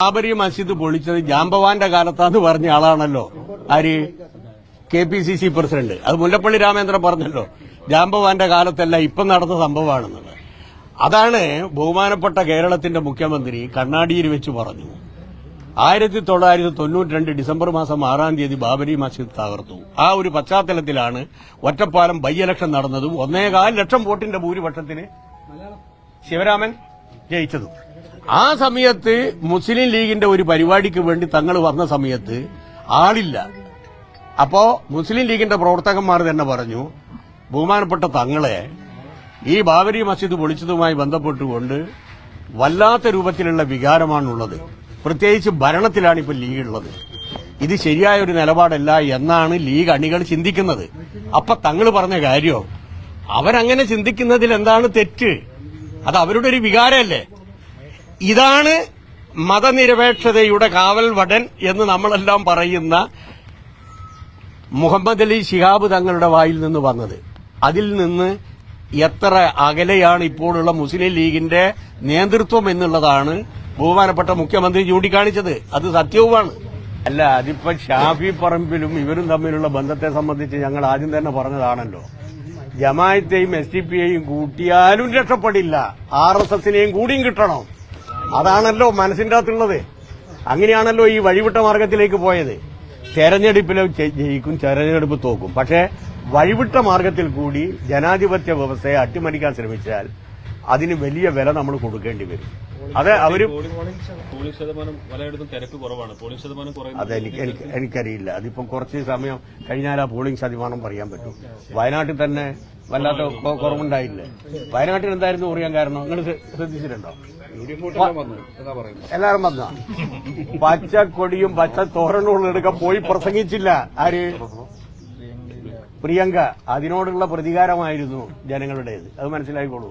ബാബരി മസ്ജിദ് പൊളിച്ചത് ജാമ്പവാന്റെ കാലത്താന്ന് പറഞ്ഞ ആളാണല്ലോ. ആര്? K P C C president. അത് മുല്ലപ്പള്ളി രാമേന്ദ്രൻ പറഞ്ഞല്ലോ. ജാമ്പവാന്റെ കാലത്തല്ല ഇപ്പം നടന്ന സംഭവമാണെന്നുള്ളത് അതാണ് ബഹുമാനപ്പെട്ട കേരളത്തിന്റെ മുഖ്യമന്ത്രി കണ്ണാടിയിൽ വെച്ച് പറഞ്ഞു. ആയിരത്തി തൊള്ളായിരത്തി തൊണ്ണൂറ്റി രണ്ട് ഡിസംബർ മാസം ആറാം തീയതി ബാബരി മസ്ജിദ് തകർത്തു. ആ ഒരു പശ്ചാത്തലത്തിലാണ് ഒറ്റപ്പാലം ബൈ ഇലക്ഷൻ നടന്നതും ഒന്നേകാൽ ലക്ഷം വോട്ടിന്റെ ഭൂരിപക്ഷത്തിന്. ശിവരാമൻ? ജയിച്ചതും. ആ സമയത്ത് മുസ്ലിം ലീഗിന്റെ ഒരു പരിപാടിക്ക് വേണ്ടി തങ്ങൾ വന്ന സമയത്ത് ആളില്ല. അപ്പോ മുസ്ലിം ലീഗിന്റെ പ്രവർത്തകന്മാർ തന്നെ പറഞ്ഞു ബഹുമാനപ്പെട്ട തങ്ങളെ ഈ ബാബരി മസ്ജിദ് പൊളിച്ചതുമായി ബന്ധപ്പെട്ടുകൊണ്ട് വല്ലാത്ത രൂപത്തിലുള്ള വികാരമാണുള്ളത്. പ്രത്യേകിച്ച് ഭരണത്തിലാണ് ഇപ്പോൾ ലീഗ് ഉള്ളത്. ഇത് ശരിയായ ഒരു നിലപാടല്ല എന്നാണ് ലീഗ് അണികൾ ചിന്തിക്കുന്നത്. അപ്പൊ തങ്ങൾ പറഞ്ഞ കാര്യം അവരങ്ങനെ ചിന്തിക്കുന്നതിൽ എന്താണ് തെറ്റ്? അത് അവരുടെ ഒരു വികാരമല്ലേ? ഇതാണ് മതനിരപേക്ഷതയുടെ കാവൽ വടൻ എന്ന് നമ്മളെല്ലാം പറയുന്ന മുഹമ്മദ് അലി ശിഹാബ് തങ്ങളുടെ വായിൽ നിന്ന് വന്നത്. അതിൽ നിന്ന് എത്ര അകലെയാണ് ഇപ്പോഴുള്ള മുസ്ലിം ലീഗിന്റെ നേതൃത്വം എന്നുള്ളതാണ് ബഹുമാനപ്പെട്ട മുഖ്യമന്ത്രി ചൂണ്ടിക്കാണിച്ചത്. അത് സത്യവുമാണ്. അല്ല അതിപ്പോ ഷാഫി പറമ്പിലും ഇവരും തമ്മിലുള്ള ബന്ധത്തെ സംബന്ധിച്ച് ഞങ്ങൾ ആദ്യം തന്നെ പറഞ്ഞതാണല്ലോ. ജമായത്തെയും എസ് ഡി പി യെയും കൂട്ടിയാലും രക്ഷപ്പെടില്ല. ആർ എസ് എസിനെയും കൂടിയും കിട്ടണം. അതാണല്ലോ മനസ്സിന്റെ അകത്തുള്ളത്. അങ്ങനെയാണല്ലോ ഈ വഴിവിട്ട മാർഗത്തിലേക്ക് പോയത്. തെരഞ്ഞെടുപ്പിൽ ജയിക്കും തെരഞ്ഞെടുപ്പ് തോക്കും. പക്ഷേ വഴിവിട്ട മാർഗത്തിൽ കൂടി ജനാധിപത്യ വ്യവസ്ഥയെ അട്ടിമറിക്കാൻ ശ്രമിച്ചാൽ അതിന് വലിയ വില നമ്മൾ കൊടുക്കേണ്ടി വരും. അതെ അവർ പോളിംഗ് ശതമാനം പലയിടത്തും തിരക്ക് കുറവാണ്. പോളിംഗ് ശതമാനം കുറയുന്നത് എനിക്ക് എനിക്ക് എനിക്കറിയില്ല. അതിപ്പം കുറച്ച് സമയം കഴിഞ്ഞാൽ ആ പോളിംഗ് ശതമാനം പറയാൻ പറ്റും. വയനാട്ടിൽ തന്നെ വല്ലാത്ത കുറവുണ്ടായില്ല? വയനാട്ടിൽ എന്തായിരുന്നു അറിയാൻ കാരണം? നിങ്ങൾ ശ്രദ്ധിച്ചിട്ടുണ്ടോ? എല്ലാരും വന്ന പച്ചക്കൊടിയും പച്ച തോരണുകളും എടുക്കാൻ പോയി പ്രസംഗിച്ചില്ല. ആര്? പ്രിയങ്ക. അതിനോടുള്ള പ്രതികാരമായിരുന്നു ജനങ്ങളുടേത്. അത് മനസ്സിലായിക്കോളൂ.